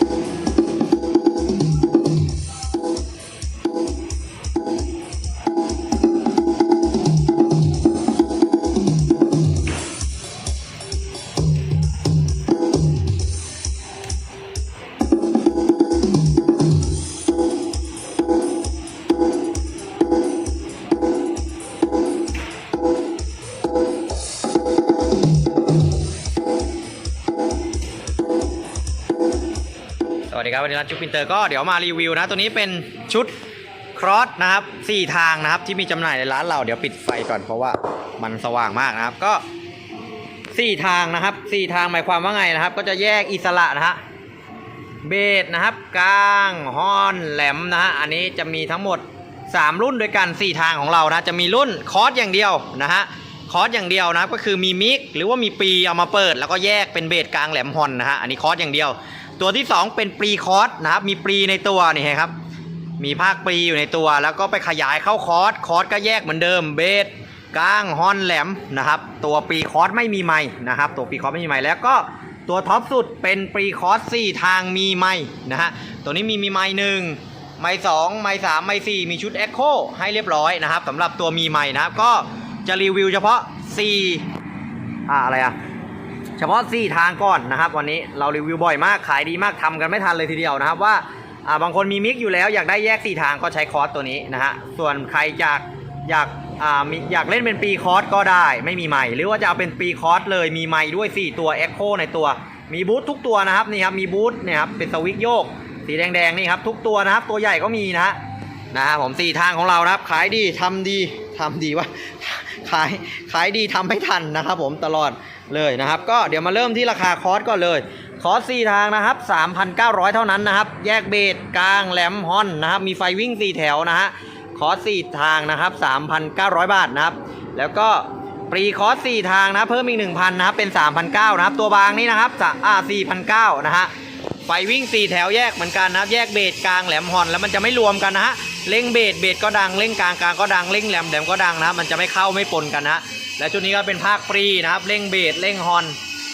people. วัสดีครับวันนี้ร้านชุดปินเตอร์ก็เดี๋ยวมารีวิวนะ ตัวนี้เป็นชุดครอสนะครับสี่ทางนะครับที่มีจำหน่ายในร้านเราเดี๋ยวปิดไฟก่อนเพราะว่ามันสว่างมากนะครับก็สี่ทางนะครับสี่ทางหมายความว่าไงนะครับ ก็จะแยกอิสระนะฮะเบสนะครับกลางฮอนแหลมนะฮะอันนี้จะมีทั้งหมด 3 รุ่นด้วยกัน 4 ทางของเรานะจะมีรุ่นคอร์สอย่างเดียวนะฮะคอร์สอย่างเดียวนะครับก็คือมีมิกหรือว่ามีปีเอามาเปิด แล้วก็แยกเป็นเบสกลางแหลมฮอนนะฮะอันนี้คอร์สอย่างเดียว ตัวที่ 2 เป็นปรีคอร์สนะครับ มีปรีในตัวนี่ครับ มีภาคปรีอยู่ในตัว แล้วก็ไปขยายเข้าคอร์สคอร์สก็แยกเหมือนเดิมเบสกลางฮอนแหลมนะครับ ตัวปรีคอร์สไม่มีไม้นะครับ ตัวปรีคอร์สไม่มีไม้แล้วก็ตัวท็อปสุดเป็นปรีคอร์สสี่ทางมีไม้นะฮะตัวนี้มีมีไม้หนึ่งไม้สองไม้สามไม้สี่มีชุดเอ็กโคให้เรียบร้อยนะครับสำหรับตัวมีไม้นะครับก็จะรีวิวเฉพาะสี่อ่าอะไรอะ เฉพาะ4ทางก่อนนะครับ วันนี้เรารีวิวบ่อยมากขายดีมากทำกันไม่ทันเลยทีเดียวนะครับว่าบางคนมีมิกอยู่แล้วอยากได้แยก4ทางก็ใช้คอร์สตัวนี้นะฮะส่วนใครอยากอยากอาอยากเล่นเป็นปีคอร์สก็ได้ไม่มีไม้หรือว่าจะเอาเป็นปีคอร์สเลยมีไม้ด้วย 4 ตัวเอ็กโคในตัว มีบูททุกตัวนะครับนี่ครับมีบูทเนี่ยครับเป็นสวิตช์โยก สีแดงๆนี่ครับทุกตัวนะครับตัวใหญ่ก็มีนะฮะนะครับผมสี่ทางของเรานะครับ ขายดีทำดีทำดีว่าขายขายดีทำไม่ทันนะครับผมตลอด เลยนะครับ ก็เดี๋ยวมาเริ่มที่ราคาคอร์สก่อนเลย คอร์ส4ทางนะครับ 3,900 เท่านั้นนะครับ แยกเบสกลางแหลมฮอนนะครับ มีไฟวิ่ง 4 แถวนะฮะ คอร์ส4ทางนะครับ 3,900 บาทนะครับ แล้วก็ปรีคอร์ส4ทางนะเพิ่มอีก 1,000นะครับ เป็น 3,900นะครับ ตัวบางนี่นะครับอ่า4,900นะฮะไฟวิ่ง 4 แถวแยกเหมือนกันนะครับ แยกเบสกลางแหลมฮอนแล้วมันจะไม่รวมกันนะฮะเร่งเบสเบสก็ดังเร่งกลางกลางก็ดังเร่งแหลมแหลมก็ดังนะมันจะไม่เข้าไม่ปนกันนะ และชุดนี้ก็เป็นภาคปรีนะครับเร่งเบสเร่งฮอน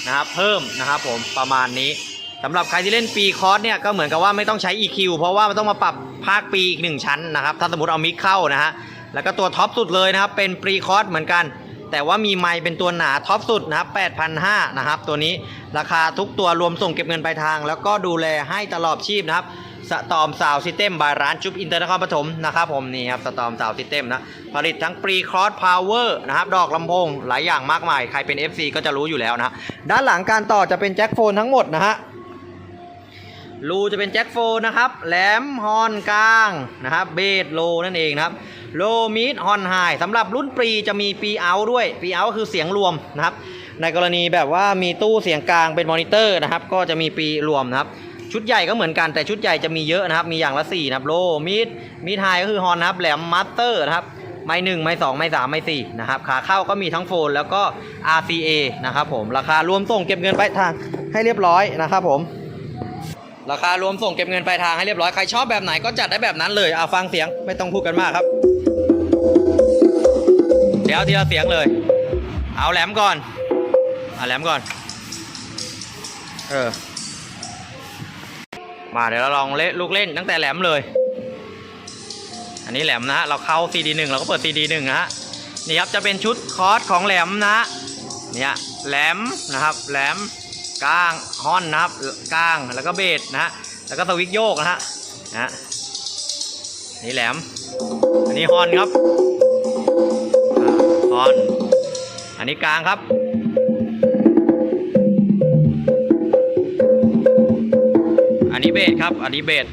นะครับเพิ่มนะครับผมประมาณนี้สำหรับใครที่เล่นปีคอร์สเนี่ยก็เหมือนกับว่าไม่ต้องใช้ EQ เพราะว่ามันต้องมาปรับภาคปีอีกหนึ่งชั้นนะครับถ้าสมมติเอามิกเข้านะฮะแล้วก็ตัวท็อปสุดเลยนะครับเป็นปรีคอร์สเหมือนกัน แต่ว่ามีไมค์เป็นตัวหนาท็อปสุดนะครับ8,500นะครับตัวนี้ราคาทุกตัวรวมส่งเก็บเงินปลายทาง แล้วก็ดูแลให้ตลอดชีพนะครับ สตอมซาวซิสเต็มบายร้านจุ๊บอินเตอร์นครปฐมนะครับผมนี่ครับสตอมซาวซิสเต็มนะผลิตทั้งปรีคอร์สพาวเวอร์นะครับดอกลำโพงหลายอย่างมากมาย ใครเป็น FC ก็จะรู้อยู่แล้วนะฮะด้านหลังการต่อจะเป็นแจ็คโฟนทั้งหมดนะฮะรูจะเป็นแจ็คโฟนนะครับแหลมฮอนกลางนะครับเบสโลนั่นเองนะครับโลมิดฮอนไฮสำหรับรุ่นปรีจะมีปีเอาด้วยปีเอาคือเสียงรวมนะครับในกรณีแบบว่ามีตู้เสียงกลางเป็นมอนิเตอร์นะครับก็จะมีปีรวมนะครับ ชุดใหญ่ก็เหมือนกันแต่ชุดใหญ่จะมีเยอะนะครับ มีอย่างละ4นะครับโลมิดมิดไฮก็คือฮอนนะครับแหลมมาสเตอร์นะครับไม่หนึ่งไม่สองไม่สามไม่สี่นะครับขาเข้าก็มีทั้งโฟนแล้วก็ RCA นะครับผมราคารวมส่งเก็บเงินปลายทางให้เรียบร้อยนะครับผม ราคารวมส่งเก็บเงินปลายทางให้เรียบร้อยใครชอบแบบไหนก็จัดได้แบบนั้นเลยเอาฟังเสียงไม่ต้องพูดกันมากครับ เดี๋ยวทีละเสียงเลย เอาแหลมก่อนเอาแหลมก่อนเออ มาเดี๋ยวเราลองเล่นลูกเล่นตั้งแต่แหลมเลย อันนี้แหลมนะฮะเราเข้า CD 1 เราก็เปิด CD 1 นะฮะนี่ครับจะเป็นชุดคอร์สของแหลมนะเนี่ยแหลมนะครับแหลมกลางฮอนนะครับกลางแล้วก็เบสนะฮะแล้วก็สวิกโยกนะฮะนะนี่แหลม อันนี้ฮอนครับฮอน อันนี้กลางครับ เบสครับ อันนี้เบส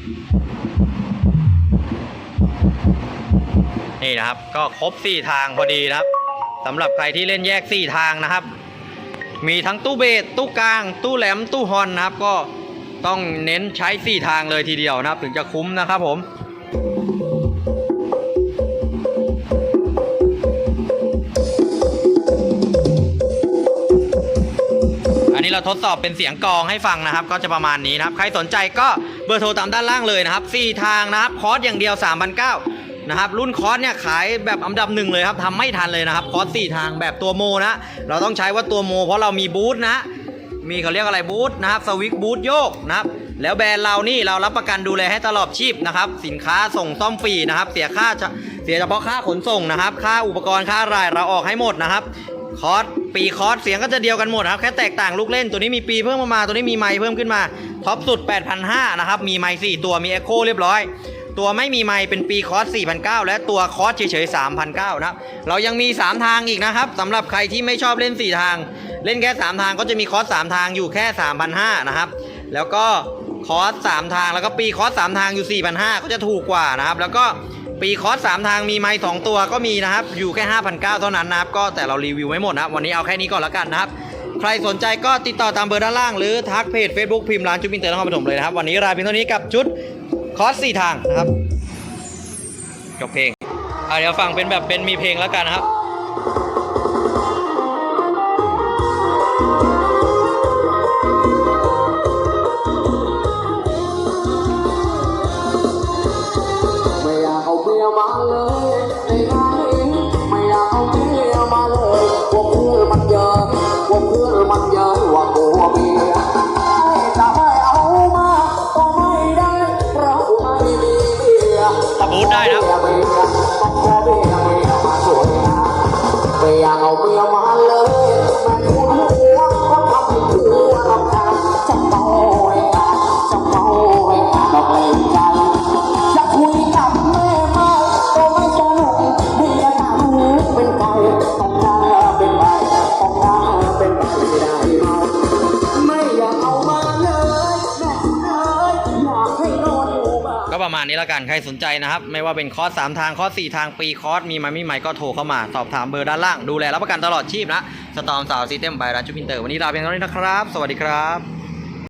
นี่นะครับ ก็ครบ 4 ทางพอดีนะครับสำหรับใครที่เล่นแยก 4 ทางนะครับ มีทั้งตู้เบสตู้กลาง ตู้แหลมตู้ฮอนนะครับ ก็ต้องเน้นใช้ 4 ทางเลยทีเดียวนะครับ ถึงจะคุ้มนะครับผม เราทดสอบเป็นเสียงกลองให้ฟังนะครับ ก็จะประมาณนี้นะครับ ใครสนใจก็เบอร์โทรตามด้านล่างเลยนะครับ 4 ทางนะครับ คอร์สอย่างเดียว3,900นะครับ รุ่นคอร์สเนี่ยขายแบบอันดับหนึ่งเลยครับทำไม่ทันเลยนะครับ คอร์ส4ทางแบบตัวโมนะ เราต้องใช้ว่าตัวโม เพราะเรามีบูธนะ มีเขาเรียกอะไรบูทนะครับ สวิกบูทโยกนะครับแล้วแบรนด์เรานี่เรารับประกันดูแลให้ตลอดชีพนะครับ สินค้าส่งซ่อมฟรีนะครับ เสียค่าเสียเฉพาะค่าขนส่งนะครับ ค่าอุปกรณ์ค่ารายเราออกให้หมดนะครับ คอร์สปีคอร์สเสียงก็จะเดียวกันหมดครับ แค่แตกต่างลูกเล่นตัวนี้มีปีเพิ่มมาตัวนี้มีไมค์เพิ่มขึ้นมาท็อปสุด 8,500นะครับมีไมค์4ตัวมีเอ็โคเรียบร้อย ตัวไม่มีไมค์เป็นปีคอร์ส4,900 และตัวคอร์สเฉยๆ3,900นะครับเรายังมี 3 ทางอีกนะครับสำหรับใครที่ไม่ชอบเล่น 4 ทาง เล่นแค่ 3 ทางก็จะมีคอร์ส3ทางอยู่แค่3,500นะครับแล้วก็คอร์ส3ทางแล้วก็ปีคอร์ส3ทางอยู่4,500ก็จะถูกกว่านะครับแล้วก็ ปีคอร์ส3ทางมีไมค์2ตัวก็มีนะครับ อยู่แค่ 5,900 เท่านั้นนะครับ ก็แต่เรารีวิวไม่หมดนะครับ วันนี้เอาแค่นี้ก่อนละกันนะครับ ใครสนใจก็ติดต่อตามเบอร์ด้านล่าง หรือทักเพจ Facebook พิมพ์ร้านจุ๊บมินเตอร์นครปฐมเลยนะครับ วันนี้ลาเพียงเท่านี้กับชุดคอร์ส4ทางนะครับจบเพลงอะเดี๋ยวฟังเป็นแบบเป็นมีเพลงแล้วกันนะครับ ก็ประมาณนี้แล้วกันใครสนใจนะครับ ไม่ว่าเป็นคอร์ส3ทางคอร์ส4ทางปีคอร์สมีไหมมีไหมก็โทรเข้ามาสอบถามเบอร์ด้านล่างดูแลรับประกันตลอดชีพนะสตอมสาวซีเต็มบายร้านจูพินเตอร์วันนี้ลาเพียงเท่านี้นะครับ สวัสดีครับ